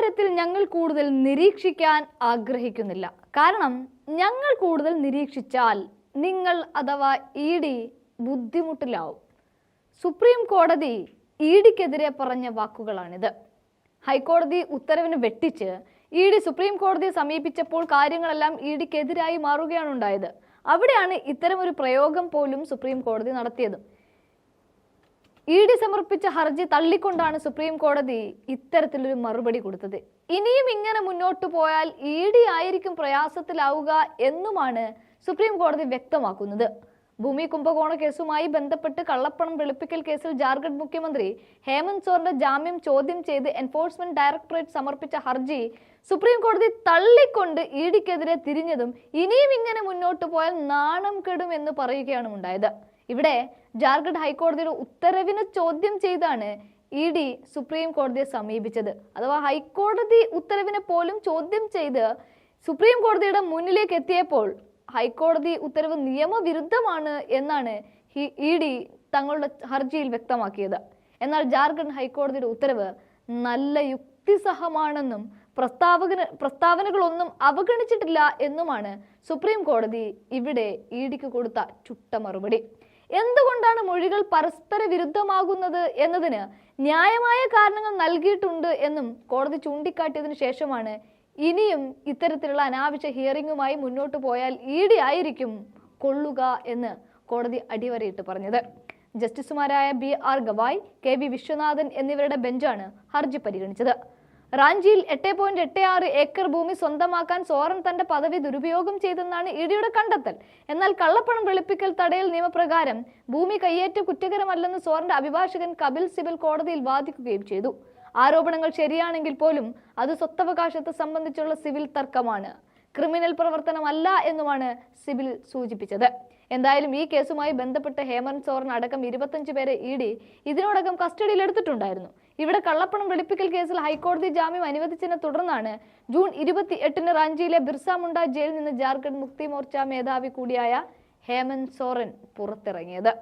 കാര്യത്തിൽ ഞങ്ങൾ കൂടുതൽ നിരീക്ഷിക്കാൻ ആഗ്രഹിക്കുന്നില്ല. കാരണം ഞങ്ങൾ കൂടുതൽ നിരീക്ഷിച്ചാൽ നിങ്ങൾ അഥവാ ഇ ഡി ബുദ്ധിമുട്ടിലാവും. സുപ്രീം കോടതി ഇ ഡിക്കെതിരെ പറഞ്ഞ വാക്കുകളാണിത്. ഹൈക്കോടതി ഉത്തരവിന് വെട്ടിച്ച് ഇ ഡി സുപ്രീം കോടതിയെ സമീപിച്ചപ്പോൾ കാര്യങ്ങളെല്ലാം ഇ ഡിക്കെതിരായി മാറുകയാണ് ഉണ്ടായത്. അവിടെയാണ് ഇത്തരമൊരു പ്രയോഗം പോലും സുപ്രീം കോടതി നടത്തിയത്. ഇ ഡി സമർപ്പിച്ച ഹർജി തള്ളിക്കൊണ്ടാണ് സുപ്രീം കോടതി ഇത്തരത്തിലൊരു മറുപടി കൊടുത്തത്. ഇനിയും ഇങ്ങനെ മുന്നോട്ട് പോയാൽ ഇ ഡി ആയിരിക്കും പ്രയാസത്തിലാവുക എന്നുമാണ് സുപ്രീം കോടതി വ്യക്തമാക്കുന്നത്. ഭൂമി കുംഭകോണ കേസുമായി ബന്ധപ്പെട്ട് കള്ളപ്പണം വെളുപ്പിക്കൽ കേസിൽ ജാർഖണ്ഡ് മുഖ്യമന്ത്രി ഹേമന്ത് സോറിന്റെ ജാമ്യം ചോദ്യം ചെയ്ത് എൻഫോഴ്സ്മെന്റ് ഡയറക്ടറേറ്റ് സമർപ്പിച്ച ഹർജി സുപ്രീം കോടതി തള്ളിക്കൊണ്ട് ഇ ഡിക്കെതിരെ തിരിഞ്ഞതും ഇനിയും ഇങ്ങനെ മുന്നോട്ട് പോയാൽ നാണം കെടും എന്ന് പറയുകയാണ് ഉണ്ടായത്. ഇവിടെ ജാർഖണ്ഡ് ഹൈക്കോടതിയുടെ ഉത്തരവിനെ ചോദ്യം ചെയ്താണ് ഇ ഡി സുപ്രീം കോടതിയെ സമീപിച്ചത്. അഥവാ ഹൈക്കോടതി ഉത്തരവിനെ പോലും ചോദ്യം ചെയ്ത് സുപ്രീം കോടതിയുടെ മുന്നിലേക്ക് എത്തിയപ്പോൾ ഹൈക്കോടതി ഉത്തരവ് നിയമവിരുദ്ധമാണ് എന്നാണ് ഇ ഡി തങ്ങളുടെ ഹർജിയിൽ വ്യക്തമാക്കിയത്. എന്നാൽ ജാർഖണ്ഡ് ഹൈക്കോടതിയുടെ ഉത്തരവ് നല്ല യുക്തിസഹമാണെന്നും പ്രസ്താവകന് പ്രസ്താവനകളൊന്നും അവഗണിച്ചിട്ടില്ല എന്നുമാണ് സുപ്രീം കോടതി ഇവിടെ ഇ ഡിക്ക് കൊടുത്ത ചുട്ട മറുപടി. എന്തുകൊണ്ടാണ് മൊഴികൾ പരസ്പര വിരുദ്ധമാകുന്നത് എന്നതിന് ന്യായമായ കാരണങ്ങൾ നൽകിയിട്ടുണ്ട് എന്നും കോടതി ചൂണ്ടിക്കാട്ടിയതിനു ശേഷമാണ് ഇനിയും ഇത്തരത്തിലുള്ള അനാവശ്യ ഹിയറിംഗുമായി മുന്നോട്ട് പോയാൽ ഇ ഡി ആയിരിക്കും കൊള്ളുക എന്ന് കോടതി അടിവരയിട്ട് പറഞ്ഞത്. ജസ്റ്റിസുമാരായ B R Gavai K V Viswanathan എന്നിവരുടെ ബെഞ്ചാണ് ഹർജി പരിഗണിച്ചത്. റാഞ്ചിയിൽ എട്ട് പോയിന്റ് എട്ട് ആറ് ഏക്കർ ഭൂമി സ്വന്തമാക്കാൻ സോറൻ തന്റെ പദവി ദുരുപയോഗം ചെയ്തെന്നാണ് ഇഡിയുടെ കണ്ടെത്തൽ. എന്നാൽ കള്ളപ്പണം വെളുപ്പിക്കൽ തടയൽ നിയമപ്രകാരം ഭൂമി കയ്യേറ്റം കുറ്റകരമല്ലെന്ന് സോറന്റെ അഭിഭാഷകൻ കപിൽ സിബൽ കോടതിയിൽ വാദിക്കുകയും ചെയ്തു. ആരോപണങ്ങൾ ശരിയാണെങ്കിൽ പോലും അത് സ്വത്തവകാശത്തെ സംബന്ധിച്ചുള്ള സിവിൽ തർക്കമാണ്. ക്രിമിനൽ പ്രവർത്തനമല്ല എന്നുമാണ് സിബിൽ സൂചിപ്പിച്ചത്. എന്തായാലും ഈ കേസുമായി ബന്ധപ്പെട്ട് ഹേമന്ത് സോറൻ അടക്കം ഇരുപത്തഞ്ച് പേരെ ഇ ഡി ഇതിനോടകം കസ്റ്റഡിയിൽ എടുത്തിട്ടുണ്ടായിരുന്നു. ഇവിടെ കള്ളപ്പണം വെളുപ്പിക്കൽ കേസിൽ ഹൈക്കോടതി ജാമ്യം അനുവദിച്ചതിനെ തുടർന്നാണ് ജൂൺ ഇരുപത്തി എട്ടിന് റാഞ്ചിയിലെ ബിർസ മുണ്ട ജയിലിൽ നിന്ന് ജാർഖണ്ഡ് മുക്തി മോർച്ച മേധാവി കൂടിയായ ഹേമന്ത് സോറൻ പുറത്തിറങ്ങിയത്.